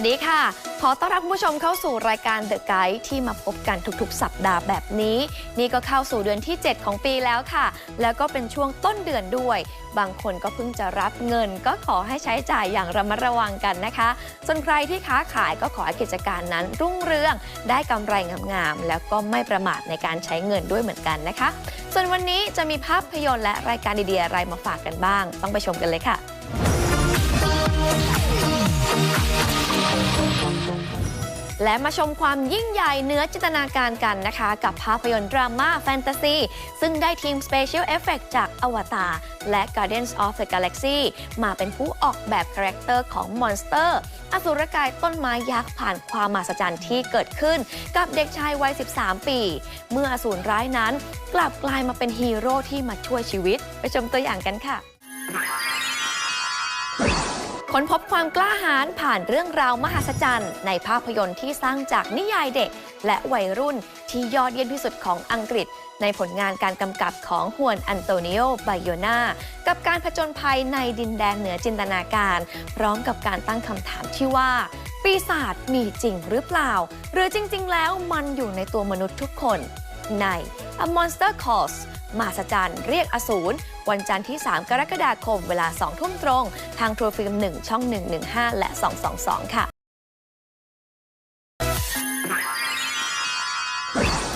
สวัสดีค่ะ ขอต้อนรับคุณผู้ชมเข้าสู่รายการ The Guide ที่มาพบกันทุกๆ สัปดาห์แบบนี้ นี่ก็เข้าสู่เดือนที่ 7 ของปีแล้วค่ะ แล้วก็เป็นช่วงต้นเดือนด้วย บางคนก็เพิ่งจะรับเงิน ก็ขอให้ใช้จ่ายอย่างระมัดระวังกันนะคะ ส่วนใครที่ค้าขายก็ขอให้กิจการนั้น รุ่งเรือง ได้กำไรงามๆ แล้วก็ไม่ประมาทในการใช้เงินด้วยเหมือนกันนะคะ ส่วนวันนี้จะมีภาพยนตร์และรายการดีๆอะไรมาฝากกันบ้าง ต้องไปชมกันเลยค่ะ และมาชมความยิ่งใหญ่เหนือจินตนาการกันนะคะ กับภาพยนตร์ดราม่าแฟนตาซีซึ่งได้ทีม Special Effect จากอวตารและ Guardians of the Galaxy มาเป็นผู้ออกแบบคาแรคเตอร์ของมอนสเตอร์ อสุรกายต้นไม้ยักษ์ผ่านความมหัศจรรย์ที่เกิดขึ้น กับเด็กชายวัย 13 ปี เมื่ออสูรร้ายนั้น กลับกลายมาเป็นฮีโร่ที่มาช่วยชีวิต ไปชมตัวอย่างกันค่ะ ค้นพบความกล้าหาญผ่านเรื่องราวมหัศจรรย์ ในภาพยนตร์ที่สร้างจากนิยายเด็ก และวัยรุ่นที่ยอดเยี่ยมที่สุดของอังกฤษ ในผลงานการกำกับของฮวนอันโตนิโอไบโยนากับการผจญภัยในดินแดนเหนือจินตนาการ พร้อมกับการตั้งคำถามที่ว่า ปีศาจมีจริงหรือเปล่า หรือจริง ๆ แล้วมันอยู่ในตัวมนุษย์ทุกคนใน A Monster Calls มหัศจรรย์เรียกอสูรวันจันทร์ที่ 3 กรกฎาคมเวลา 2 ทุ่มตรง ทางทรูฟิล์ม1 ช่อง 115 และ 222 ค่ะ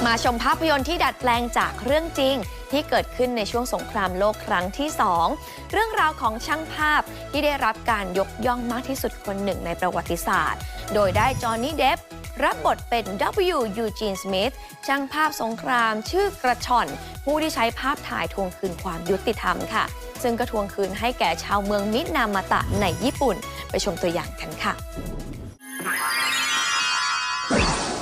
มาชมภาพยนตร์ที่ดัดแปลงจากเรื่องจริง ที่เกิดขึ้นในช่วงสงครามโลกครั้งที่ 2 เรื่องราวของช่างภาพที่ได้รับการยกย่องมากที่สุดคนหนึ่งในประวัติศาสตร์ โดยได้จอห์นนี่เดฟ รับบทเป็น W. Eugene Smith ช่างภาพสงครามชื่อกระชอน ผู้ที่ใช้ภาพถ่ายทวงคืนความยุติธรรมค่ะ ซึ่งก็ทวงคืนให้แก่ชาวเมืองมินามาตะในญี่ปุ่น ไปชมตัวอย่างกันค่ะ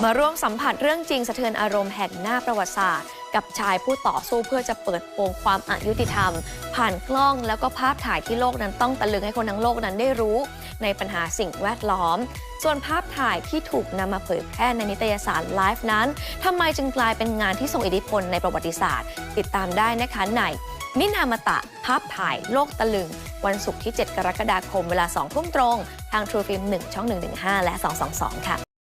มาร่วมสัมผัสเรื่องจริงสะเทือนอารมณ์แห่งหน้าประวัติศาสตร์ กับชายผู้ต่อสู้เพื่อจะเปิดโปงความอายุติธรรม ผ่านกล้องแล้วก็ภาพถ่ายที่โลกนั้นต้องตะลึงให้คนทั้งโลกนั้นได้รู้ ในปัญหาสิ่งแวดล้อม ส่วนภาพถ่ายที่ถูกนำมาเผยแพร่ในนิตยสารไลฟ์นั้นทำไมจึงกลายเป็นงานที่ทรงอิทธิพลในประวัติศาสตร์ ติดตามได้นะคะในมินามาตะ ภาพถ่ายโลกตะลึง วันศุกร์ที่ 7 กรกฎาคมเวลา 2 ทุ่มตรง ทาง True Film 1 ช่อง 115 และ 222 ค่ะ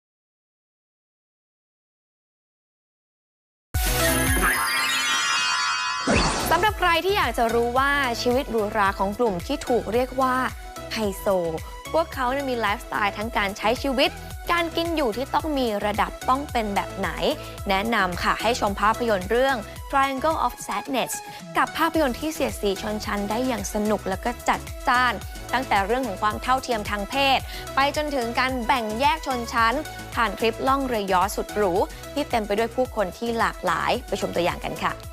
ที่อยากจะรู้ว่าชีวิตหรูหราของกลุ่มที่ถูกเรียกว่าไฮโซ พวกเขาเนี่ยมีไลฟ์สไตล์ทั้งการใช้ชีวิต การกินอยู่ที่ต้องมีระดับต้องเป็นแบบไหน แนะนำค่ะให้ชมภาพยนตร์เรื่อง Triangle of Sadness กับภาพยนตร์ที่เสียดสีชนชั้นได้อย่างสนุกแล้วก็จัดจ้าน ตั้งแต่เรื่องของความเท่าเทียมทางเพศ ไปจนถึงการแบ่งแยกชนชั้น ผ่านทริปล่องเรือยอสุดหรูที่เต็มไปด้วยผู้คนที่หลากหลาย ไปชมตัวอย่างกันค่ะ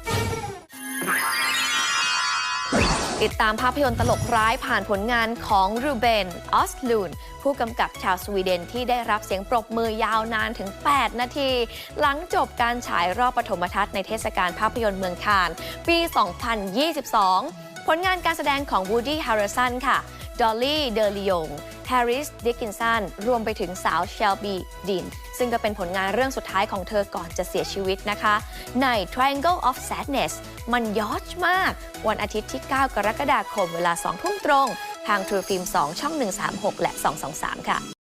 ติดตามภาพยนตร์ตลกร้ายผ่านผลงานของรูเบน ออสลูน ผู้กำกับชาวสวีเดนที่ได้รับเสียงปรบมือยาวนานถึง 8 นาที หลังจบการฉายรอบปฐมทัศน์ในเทศกาลภาพยนตร์เมืองคาน ปี 2022 ผลงานการแสดงของวูดี้ฮาริสันค่ะ ดอลลี่ เดอลิยง แฮร์ริส ดิกกินสัน รวมไปถึงสาวเชลบีดิน ซึ่งก็เป็นผลงานเรื่องสุดท้ายของเธอก่อนจะเสียชีวิตนะคะ ใน Triangle of Sadness มันยอดมาก วันอาทิตย์ที่ 9 กรกฎาคมเวลา 2 ทุ่มตรง ทาง True Film 2 ช่อง 136 และ 223 ค่ะ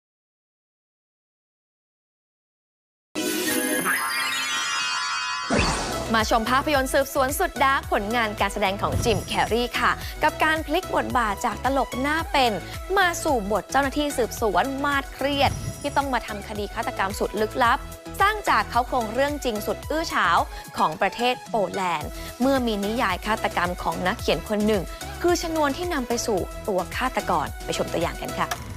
มาชมภาพยนตร์สืบสวนสุดดาร์กผลงานการแสดงของจิมแคร์รีค่ะ กับการพลิกบทบาทจากตลกหน้าเป็น มาสู่บทเจ้าหน้าที่สืบสวนมาดเครียด ที่ต้องมาทำคดีฆาตกรรมสุดลึกลับ สร้างจากเขาโครงเรื่องจริงสุดอื้อฉาวของประเทศโปแลนด์ เมื่อมีนิยายฆาตกรรมของนักเขียนคนหนึ่ง คือชนวนที่นำไปสู่ตัวฆาตกรไปชมตัวอย่างกันค่ะ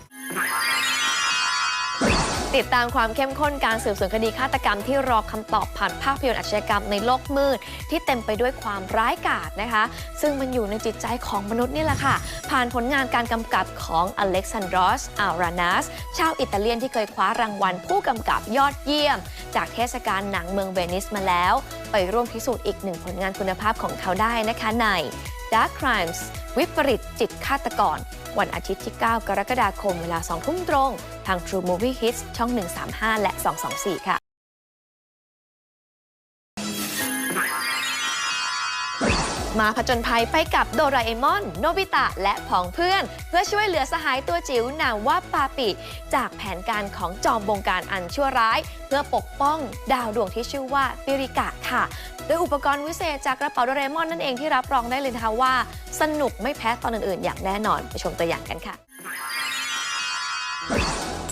ติดตามความเข้มข้นการสืบสวนคดีฆาตกรรมที่รอคำตอบผ่านภาพยนตร์อาชญากรรมในโลกมืด ที่เต็มไปด้วยความร้ายกาจนะคะ ซึ่งมันอยู่ในจิตใจของมนุษย์นี่แหละค่ะ ผ่านผลงานการกำกับของอเล็กซานดรอสอารานัสชาวอิตาเลียนที่เคยคว้ารางวัลผู้กำกับยอดเยี่ยม จากเทศกาลหนังเมืองเวนิสมาแล้ว ไปร่วมพิสูจน์อีกหนึ่งผลงานคุณภาพของเขาได้นะคะใน Dark Crimes วิปริตจิตฆาตกร วันอาทิตย์ที่ 9 กรกฎาคมเวลา 2 ทุ่มตรง ทาง True Movie Hits ช่อง 135 และ 224 ค่ะ มาผจญภัยไปกับโดราเอมอน โนบิตะ และผองเพื่อน เพื่อช่วยเหลือสหายตัวจิ๋วนามว่าปาปิ จากแผนการของจอมบงการอันชั่วร้าย เพื่อปกป้องดาวดวงที่ชื่อว่าปิริกะค่ะ โดยอุปกรณ์วิเศษจากกระเป๋าโดราเอมอนนั่นเองที่รับรองได้เลยนะคะว่า สนุกไม่แพ้ตอนอื่นๆ อย่างแน่นอนไปชมตัวอย่างกันค่ะ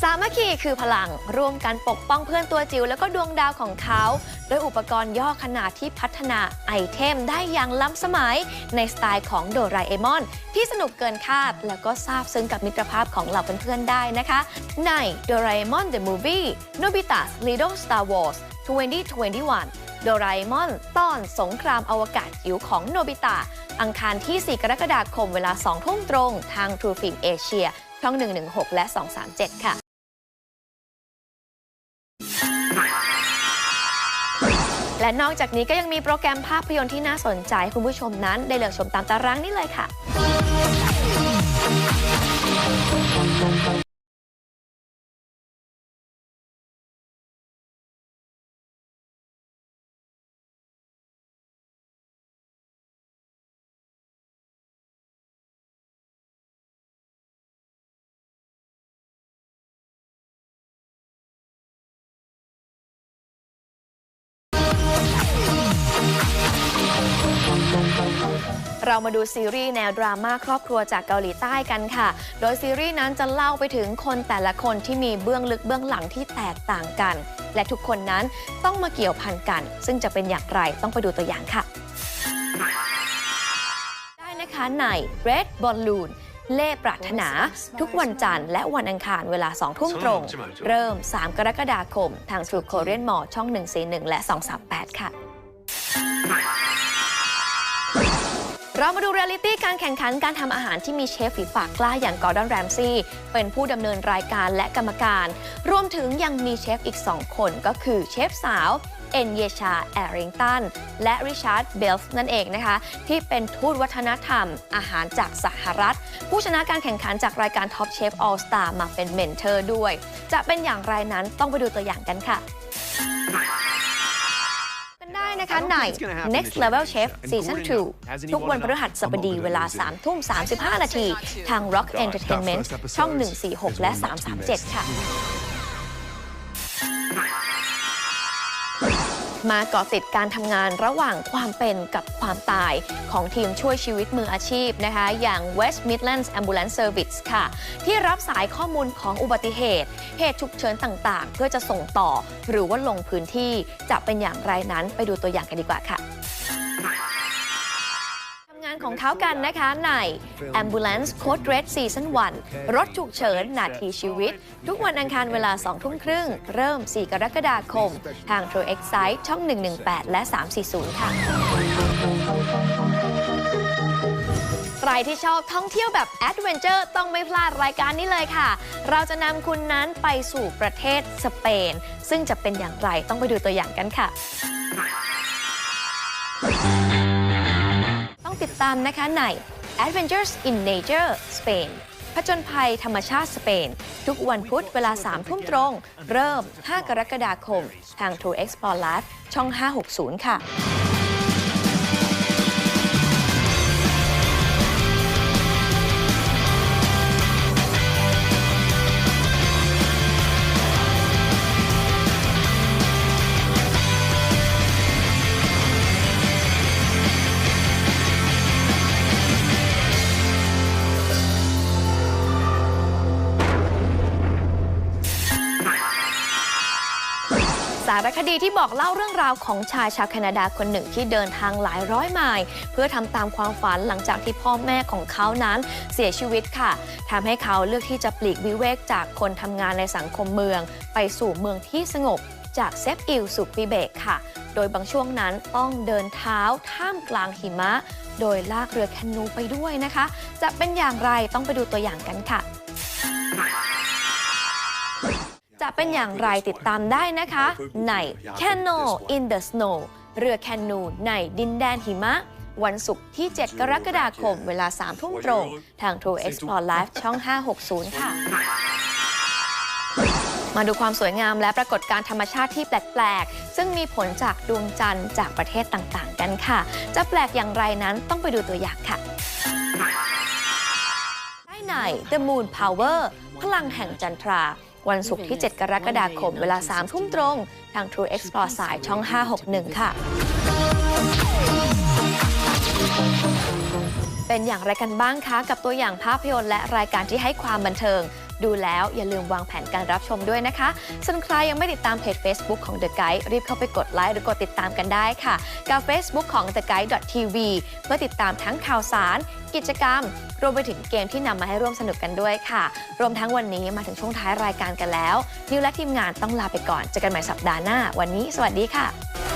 สามัคคีคือพลังร่วมกันปกป้องเพื่อนตัวจิ๋วแล้วก็ดวงดาวของเขาโดยอุปกรณ์ย่อขนาดที่พัฒนาไอเทมได้อย่างล้ำสมัย ในสไตล์ของโดราเอมอน ที่สนุกเกินคาด แล้วก็ซาบซึ้งกับมิตรภาพของเหล่าเพื่อนๆได้นะคะ ในโดราเอมอน The Movie Nobita's Little Star Wars 2021โดราเอมอนตอนสงครามอวกาศจิ๋วของโนบิตะ อังคารที่ 4 กรกฎาคมเวลา 2 ทุ่มตรง ทาง True Film Asia ช่อง 116 และ 237 ค่ะ และนอกจากนี้ก็ยังมีโปรแกรมภาพยนตร์ที่น่าสนใจคุณผู้ชมนั้น ได้เลือกชมตามตารางนี้เลยค่ะ เรามาดูซีรีส์แนวดราม่าครอบครัวจากเกาหลีใต้กันค่ะ โดยซีรีส์นั้นจะเล่าไปถึงคนแต่ละคนที่มีเบื้องลึกเบื้องหลังที่แตกต่างกัน และทุกคนนั้นต้องมาเกี่ยวพันกัน ซึ่งจะเป็นอย่างไรต้องไปดูตัวอย่างค่ะ ได้นะคะใน Red Balloon เล่ปรารถนา ทุกวันจันทร์และวันอังคารเวลา 2 ทุ่มตรง เริ่ม 3 กรกฎาคม ทาง True Korean Mall ช่อง 141 และ 238 ค่ะ เรามาดูเรียลลิตี้การแข่งขันการทำอาหารที่มีเชฟฝีปากกล้าอย่างกอร์ดอนแรมซี่เป็นผู้ดำเนินรายการและกรรมการ รวมถึงยังมีเชฟอีก 2 คนก็คือเชฟสาว เอ็นเยชา แอริงตัน และริชาร์ด เบลส์นั่นเองนะคะ ที่เป็นทูตวัฒนธรรม อาหารจากสหรัฐ ผู้ชนะการแข่งขันจากรายการ Top Chef All Star มาเป็นเมนเทอร์ด้วย จะเป็นอย่างไรนั้นต้องไปดูตัวอย่างกันค่ะ นได้นะคะใน Next Level Chef Season 2 ทุกวันพฤหัสบดีเวลา 3 ทุ่ม 35 นาที ทาง Rock Entertainment ช่อง 146 และ 337 ค่ะ มาเกาะติดการทำงานระหว่างความเป็นกับความตายของทีมช่วยชีวิตมืออาชีพนะคะ อย่าง West Midlands Ambulance Service ค่ะ ที่รับสายข้อมูลของอุบัติเหตุ เหตุฉุกเฉินต่างๆ เพื่อจะส่งต่อ หรือว่าลงพื้นที่จะเป็นอย่างไรนั้นไปดูตัวอย่างกันดีกว่าค่ะ ของเขากันนะคะใน Ambulance Code Red Season 1 รถฉุกเฉินนาทีชีวิต ทุกวันอังคารเวลา 2 ทุ่มครึ่ง เริ่ม 4 กรกฎาคม ทาง True Excite ช่อง 118 และ 340 ค่ะ ใครที่ชอบท่องเที่ยวแบบแอดเวนเจอร์ต้องไม่พลาดรายการนี้เลยค่ะ เราจะนำคุณนั้นไปสู่ประเทศสเปน ซึ่งจะเป็นอย่างไรต้องไปดูตัวอย่างกันค่ะ ติดตามนะคะใน Adventures in Nature Spain ผจญภัยธรรมชาติสเปน ทุกวันพุธเวลา 3 ทุ่มตรง เริ่ม 5 กรกฎาคม ทาง True Explore Live ช่อง 560 ค่ะารคดีที่บอกเล่าเรื่องราวของชายชาวแคนาดาคนหนึ่งที่เดินทางหลายร้อยไมล์เพื่อทำตามความฝันหลังจากที่พ่อแม่ของเขานั้นเสียชีวิตค่ะทำให้เขาเลือกที่จะปลีกวิเวกจากคนทำงานในสังคมเมือง ไปสู่เมืองที่สงบจากเซฟอิลสู่ปีเบกค่ะ โดยบางช่วงนั้นต้องเดินเท้าท่ามกลางหิมะ โดยลากเรือแคนูไปด้วยนะคะ จะเป็นอย่างไรต้องไปดูตัวอย่างกันค่ะ จะเป็นอย่างไรติดตามได้นะคะ ใน Canoe in the Snow เรือแคนูในดินแดนหิมะ วันศุกร์ที่ 7 กรกฎาคม เวลา 3 ทุ่มตรง ทาง True Explore Live ช่อง 560 ค่ะ มาดูความสวยงามและปรากฏการณ์ธรรมชาติที่แปลก ๆ ซึ่งมีผลจากดวงจันทร์จากประเทศต่าง ๆ กันค่ะ จะแปลกอย่างไรนั้นต้องไปดูตัวอย่างค่ะได้ใน The Moon Power พลังแห่งจันทรา วันศุกร์ที่ 7 กรกฎาคมเวลา 3 ทุ่มตรง ทาง True Explore สายช่อง 561 ค่ะ เป็นอย่างไรกันบ้างคะ กับตัวอย่างภาพยนตร์และรายการที่ให้ความบันเทิง ดูแล้วอย่าลืมวางแผนการรับชมด้วยนะคะส่วนใครยังไม่ติดตามเพจ Facebook ของ The Guide รีบเข้าไปกดไลค์หรือกดติดตามกันได้ค่ะ กับ Facebook ของ The Guide TV เพื่อติดตามทั้งข่าวสาร กิจกรรม รวมไปถึงเกมที่นำมาให้ร่วมสนุกกันด้วยค่ะ รวมทั้งวันนี้มาถึงช่วงท้ายรายการกันแล้วนิวและทีมงานต้องลาไปก่อนเจอกันใหม่สัปดาห์หน้า วันนี้ สวัสดีค่ะ